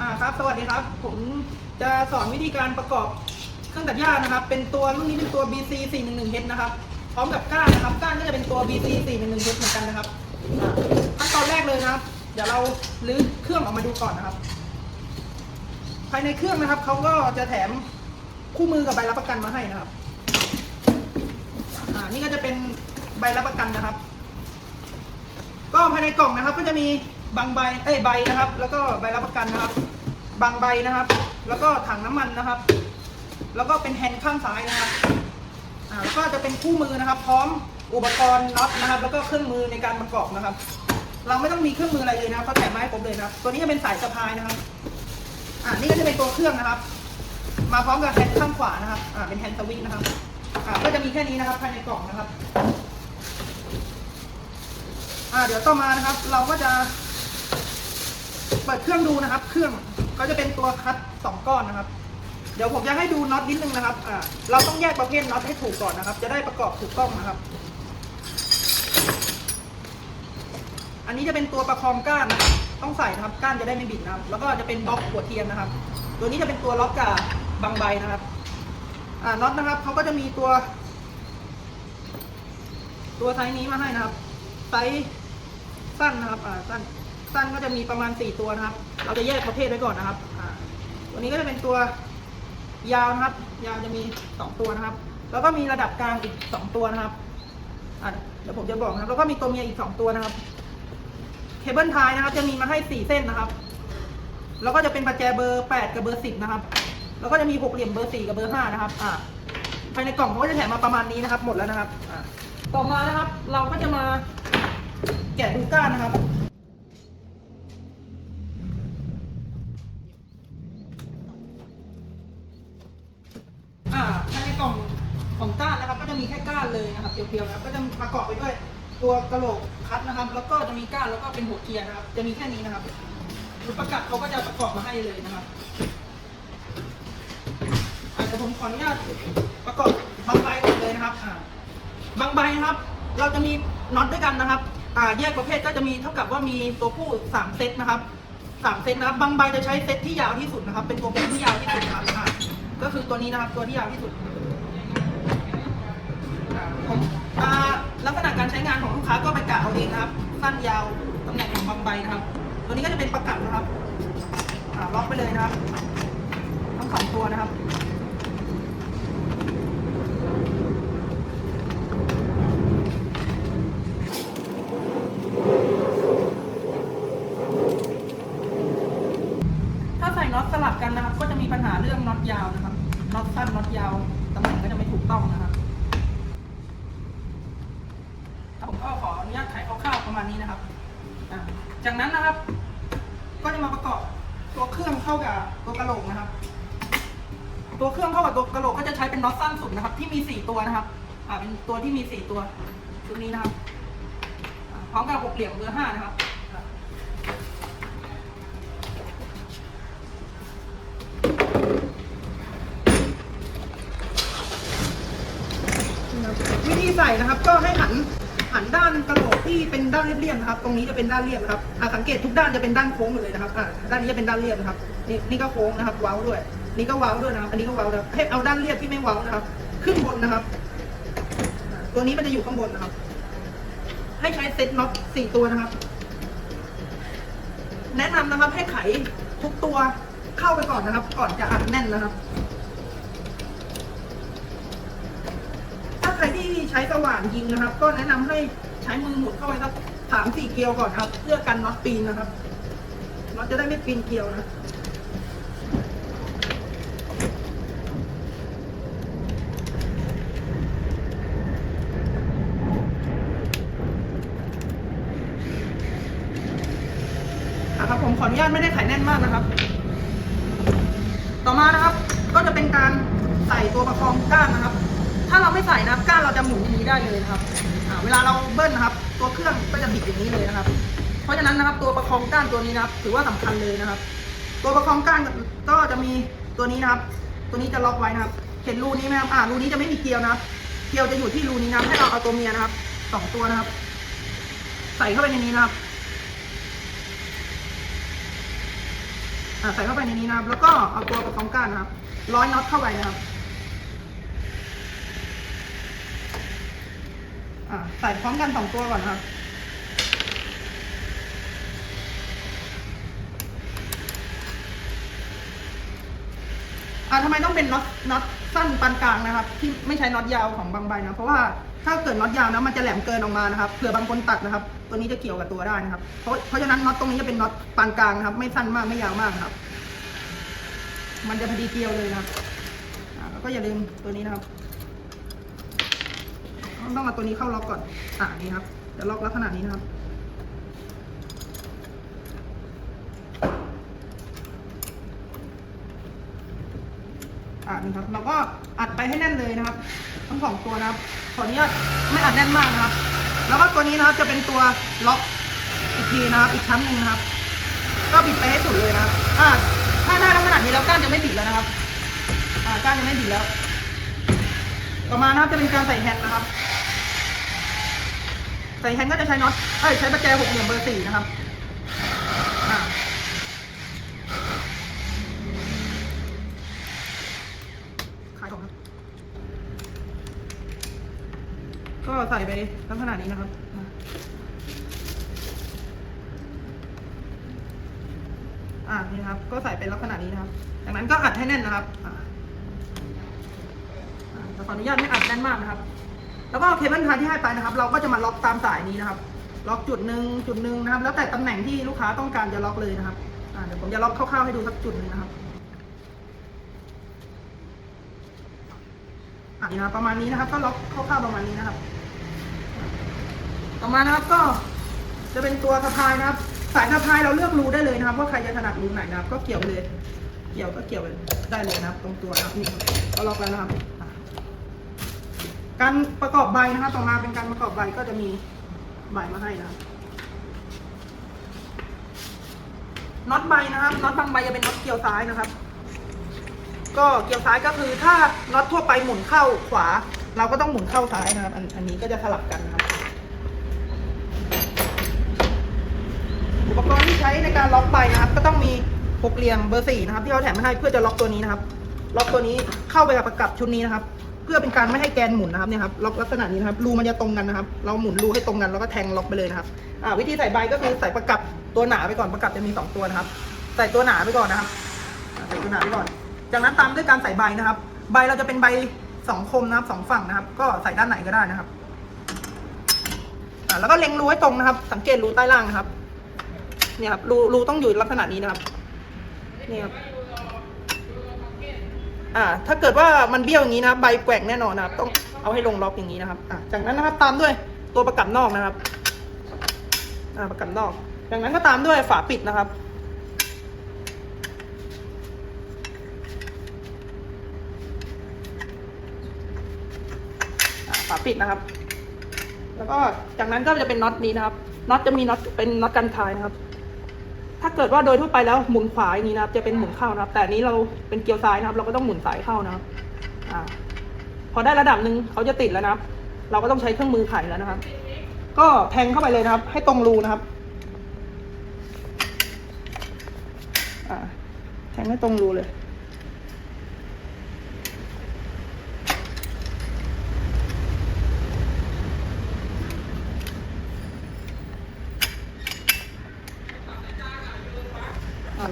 อ่าครับ สวัสดีครับ ผมจะสอนวิธีการประกอบเครื่องตัดหญ้านะครับ เป็นตัวรุ่นนี้เป็นตัว BC 411H นะครับ พร้อมกับก้านนะครับ ก้านก็จะเป็นตัว BC 411H เหมือนกันนะครับอ่าขั้นตอนแรกเลยนะครับ เดี๋ยวเราลื้อเครื่องออกมาดูก่อนนะครับ ภายในเครื่องนะครับเขาก็จะแถมคู่มือกับใบรับประกันมาให้นะครับ อ่า นี่ก็จะเป็นใบรับประกันนะครับ ก็ภายในกล่องนะครับ ก็จะมี บางใบเอ้ยใบนะครับ แล้วก็ใบรับประกันนะครับ บางใบนะครับ แล้วก็ถังน้ำมันนะครับ แล้วก็เป็นแฮนด์ข้างซ้ายนะครับอ่าแล้วก็จะเป็นคู่มือนะครับ พร้อมอุปกรณ์น็อตนะครับ แล้วก็เครื่องมือในการประกอบนะครับ เราไม่ต้องมีเครื่องมืออะไรเลยนะครับเขาแถมมาให้ผมเลยนะครับ ตัวนี้จะเป็นสายสะพายนะครับอ่านี่ก็จะเป็นตัวเครื่องนะครับ มาพร้อมกับแฮนด์ข้างขวานะครับอ่าเป็นแฮนด์สวิตนะครับอ่าก็จะมีแค่นี้นะครับภายในกล่องนะครับอ่าเดี๋ยวต่อมานะครับ เราก็จะ เปิดเครื่องดูนะครับ เครื่องก็จะเป็นตัวคัดสองก้อนนะครับ เดี๋ยวผมจะให้ดูน็อตนิดนึงนะครับอ่าเราต้องแยกประเภทน็อตให้ถูกก่อนนะครับ จะได้ประกอบถูกต้องนะครับ อันนี้จะเป็นตัวประคองก้านนะครับต้องใส่นะครับก้านจะได้ไม่บิดนะครับ แล้วก็จะเป็นบล็อกหัวเทียนนะครับ ตัวนี้จะเป็นตัวล็อกกับบางใบนะครับอ่าน็อตนะครับเขาก็จะมีตัว ตัวไซส์นี้มาให้นะครับไซส์สั้นนะครับอ่าสั้น สั้นก็จะมีประมาณสี่ตัวนะครับ เราจะแยกประเภทไว้ก่อนนะครับตัวนี้ก็จะเป็นตัวยาวนะครับ ยาวจะมีสองตัวนะครับ แล้วก็มีระดับกลางอีกสองตัวนะครับเดี๋ยวผมจะบอกนะครับ แล้วก็มีตัวเมียอีกสองตัวนะครับ เคเบิลไทยนะครับ จะมีมาให้สี่เส้นนะครับ แล้วก็จะเป็นประแจเบอร์แปดกับเบอร์สิบนะครับ แล้วก็จะมีหกเหลี่ยมเบอร์สี่กับเบอร์ห้านะครับอ่าภายในกล่องเขาก็จะแถมมาประมาณนี้นะครับ หมดแล้วนะครับ ต่อมานะครับ เราก็จะมาแกะดูก้านนะครับ ภายในกล่องของก้านนะครับก็จะมีแค่ก้านเลยนะครับเพียวๆนะครับก็จะประกอบไปด้วยตัวกระโหลกคัดนะครับ แล้วก็จะมีก้านแล้วก็เป็นหัวเกียร์นะครับ จะมีแค่นี้นะครับรประกับเขาก็จะประกอบมาให้เลยนะครับอาจจะเดี๋ยวผมขออนุญาตประกอบบางใบก่อนเลยนะครับอ่าบางใบนะครับ เราจะมีน็อตด้วยกันนะครับอ่าแยกประเภทก็จะมีเท่ากับว่ามีตัวผู้สามเซตนะครับสามเซตนะครับบางใบจะใช้เซตที่ยาวที่สุดนะครับ เป็นตัวเป็นที่ยาวที่สุดนะครับก็คือตัวนี้นะครับตัวที่ยาวที่สุด ผมอ่าลักษณะการใช้งานของลูกค้าก็ไปกะเอาเองนะครับ สั้นยาวตำแหน่งของบางใบนะครับ ตัวนี้ก็จะเป็นประกับนะครับอ่าล็อกไปเลยนะครับ ทั้งสองตัวนะครับ ถ้าใส่น็อตสลับกันนะครับ ก็จะมีปัญหาเรื่องน็อตยาวนะครับ น็อตสั้นน็อตยาวตำแหน่งก็จะไม่ถูกต้องนะครับถ้าผมก็ขออนุญาตไขคร่าวๆประมาณนี้นะครับอ่า จากนั้นนะครับ ก็จะมาประกอบตัวเครื่องเข้ากับตัวกระโหลกนะครับ ตัวเครื่องเข้ากับตัวกระโหลกก็จะใช้เป็นน็อตสั้นสุดนะครับ ที่มีสี่ตัวนะครับ อ่าเป็นตัวที่มีสี่ตัวชุดนี้นะครับพร้อมกับหกเหลี่ยมเบอร์ห้านะครับวิธีใส่นะครับ ก็ให้หัน หันด้านกระโหลกที่เป็นด้านเรียบๆนะครับ ตรงนี้จะเป็นด้านเรียบนะครับอ่าสังเกตทุกด้านจะเป็นด้านโค้งหมดเลยนะครับอ่าด้านนี้จะเป็นด้านเรียบนะครับ นี่นี่ก็โค้งนะครับ เว้าด้วย นี่ก็เว้าด้วยนะครับ อันนี้ก็เว้านะครับให้เอาด้านเรียบที่ไม่เว้านะครับ ขึ้นบนนะครับ ตัวนี้มันจะอยู่ข้างบนนะครับ ให้ใช้เซ็ตน็อตสี่ตัวนะครับ แนะนำนะครับให้ไขทุกตัวเข้าไปก่อนนะครับ ก่อนจะอัดแน่นนะครับ ถ้าใครที่ใช้สว่านยิงนะครับ ก็แนะนำให้ใช้มือหมุนเข้าไปสักสามสี่เกลียวก่อนครับ เพื่อกันน็อตปีนนะครับน็อตจะได้ไม่ปีนเกลียวนะอะครับผมขออนุญาตไม่ได้ไขแน่นมากนะครับ ต่อมานะครับ ก็จะเป็นการใส่ตัวประคองก้านนะครับ ถ้าเราไม่ใส่นะครับก้านเราจะหมุนอย่างนี้ได้เลยนะครับเวลาเราเบิ้ลนะครับ ตัวเครื่องก็จะบิดอย่างนี้เลยนะครับ เพราะฉะนั้นนะครับตัวประคองก้านตัวนี้นะครับ ถือว่าสำคัญเลยนะครับ ตัวประคองก้านก็จะมีตัวนี้นะครับ ตัวนี้จะล็อกไว้นะครับ เห็นรูนี้ไหมครับอ่ารูนี้จะไม่มีเกลียวนะครับ เกลียวจะอยู่ที่รูนี้นะครับ ให้เราเอาตัวเมียนะครับสองตัวนะครับ ใส่เข้าไปในนี้นะครับใส่เข้าไปในนี้นะครับ แล้วก็เอาตัวประคองก้านนะครับ ร้อยน็อตเข้าไปนะครับ อ่าใส่พร้อมกันสองตัวก่อนครับอ่าทำไมต้องเป็นน็อตน็อตสั้นปานกลางนะครับ ที่ไม่ใช้น็อตยาวของบางใบนะ เพราะว่าถ้าเกิดน็อตยาวนะมันจะแหลมเกินออกมานะครับเผื่อบางคนตัดนะครับ ตัวนี้จะเกี่ยวกับตัวได้นะครับ เพราะเพราะฉะนั้นน็อตตรงนี้จะเป็นน็อตปานกลางนะครับ ไม่สั้นมากไม่ยาวมากครับ มันจะพอดีเกลียวเลยนะครับอ่าแล้วก็อย่าลืมตัวนี้นะครับ ต้องเอาตัวนี้เข้าล็อกก่อน อ่านี่ครับจะล็อกลักษณะนี้นะครับ อ่านี่ครับ เราก็อัดไปให้แน่นเลยนะครับ ทั้งสองตัวนะครับขออนุญาตไม่อัดแน่นมากนะครับ แล้วก็ตัวนี้นะครับจะเป็นตัวล็อกอีกทีนะครับ อีกชั้นหนึ่งนะครับ ก็บิดไปให้สุดเลยนะครับ อ่าถ้าได้ลักษณะนี้แล้วก้านจะไม่บิดแล้วนะครับ อ่าก้านจะไม่บิดแล้ว ต่อมานะครับจะเป็นการใส่แฮนด์นะครับ ส่แฮนด์ก็จะใช้น็อตเอ้ยใช้ประแจหกเหลี่ยมเบอร์สี่นะครับขายของครับก็ใส่ไปลักษณะนี้นะครับอ่านี่ครับ ก็ใส่เป็นลักษณะนี้นะครับ จากนั้นก็อัดให้แน่นนะครับอ่าอ่าแต่ขออนุญาตไม่อัดแน่นมากนะครับ แล้วก็เคเบิลไทยที่ให้ไปนะครับ เราก็จะมาล็อกตามสายนี้นะครับ ล็อกจุดหนึ่งจุดหนึ่งนะครับ แล้วแต่ตำแหน่งที่ลูกค้าต้องการจะล็อกเลยนะครับเดี๋ยวผมจะล็อกคร่าวๆให้ดูสักจุดหนึ่งนะครับอะนี่นะประมาณนี้นะครับ ก็ล็อกคร่าวๆประมาณนี้นะครับ ต่อมานะครับก็จะเป็นตัวสะพายนะครับ สายสะพายเราเลือกรูได้เลยนะครับ ว่าใครจะถนัดรูไหนนะครับ ก็เกี่ยวเลย เกี่ยวก็เกี่ยวไปได้เลยนะครับ ตรงตัวนะครับนี่ครับก็ล็อกแล้วนะครับ การประกอบใบนะครับต่อมาเป็นการประกอบใบก็จะมีใบมาให้นะน็อตใบนะครับน็อตบางใบจะเป็นน็อตเกี่ยวซ้ายนะครับ ก็เกี่ยวซ้ายก็คือถ้าน็อตทั่วไปหมุนเข้าขวา เราก็ต้องหมุนเข้าซ้ายนะครับ อันอันนี้ก็จะสลับกันนะครับอุปกรณ์ที่ใช้ในการล็อกใบนะครับ ก็ต้องมีหกเหลี่ยมเบอร์สี่นะครับ ที่เขาแถมมาให้เพื่อจะล็อกตัวนี้นะครับ ล็อกตัวนี้เข้าไปกับประกับชุดนี้นะครับ เพื่อเป็นการไม่ให้แกนหมุนนะครับเนี่ยครับล็อกลักษณะนี้นะครับรูมันจะตรงกันนะครับ เราหมุนรูให้ตรงกันแล้วก็แทงล็อกไปเลยนะครับอ่าวิธีใส่ใบก็คือใส่ประกับตัวหนาไปก่อนประกับจะมีสองตัวนะครับ ใส่ตัวหนาไปก่อนนะครับใส่ตัวหนาไปก่อน จากนั้นตามด้วยการใส่ใบนะครับ ใบเราจะเป็นใบสองคมนะครับสองฝั่งนะครับ ก็ใส่ด้านไหนก็ได้นะครับอ่าแล้วก็เล็งรูให้ตรงนะครับ สังเกตรูใต้ล่างนะครับ เนี่ยครับรูรูต้องอยู่ลักษณะนี้นะครับ เนี่ครับ อ่า ถ้าเกิดว่ามันเบี้ยวอย่างนี้นะใบแกว่งแน่นอนนะครับ ต้องเอาให้ลงล็อกอย่างนี้นะครับ อ่าจากนั้นนะครับตามด้วยตัวประกับนอกนะครับ อ่าประกับนอก จากนั้นก็ตามด้วยฝาปิดนะครับอ่าฝาปิดนะครับ แล้วก็จากนั้นก็จะเป็นน็อตนี้นะครับ น็อตจะมีน็อตเป็นน็อตกันคายนะครับ ถ้าเกิดว่าโดยทั่วไปแล้วหมุนขวาอย่างนี้นะครับ จะเป็นหมุนเข้านะครับ แต่นี้เราเป็นเกียวซ้ายนะครับ เราก็ต้องหมุนสายเข้านะครับอ่าพอได้ระดับหนึ่งเขาจะติดแล้วนะครับ เราก็ต้องใช้เครื่องมือไขแล้วนะครับ ก็แทงเข้าไปเลยนะครับ ให้ตรงรูนะครับอ่าแทงให้ตรงรูเลย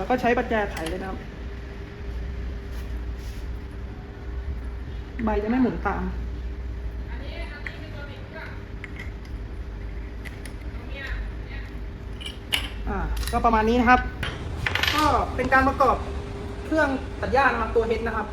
แล้วก็ใช้ปัญแจไขเลยนะครับ ใบจะไม่หมุนตามอ่าก็ประมาณนี้นะครับ ก็เป็นการประกอบเครื่องตัดหญ้านะครับตัวเฮดนะครับ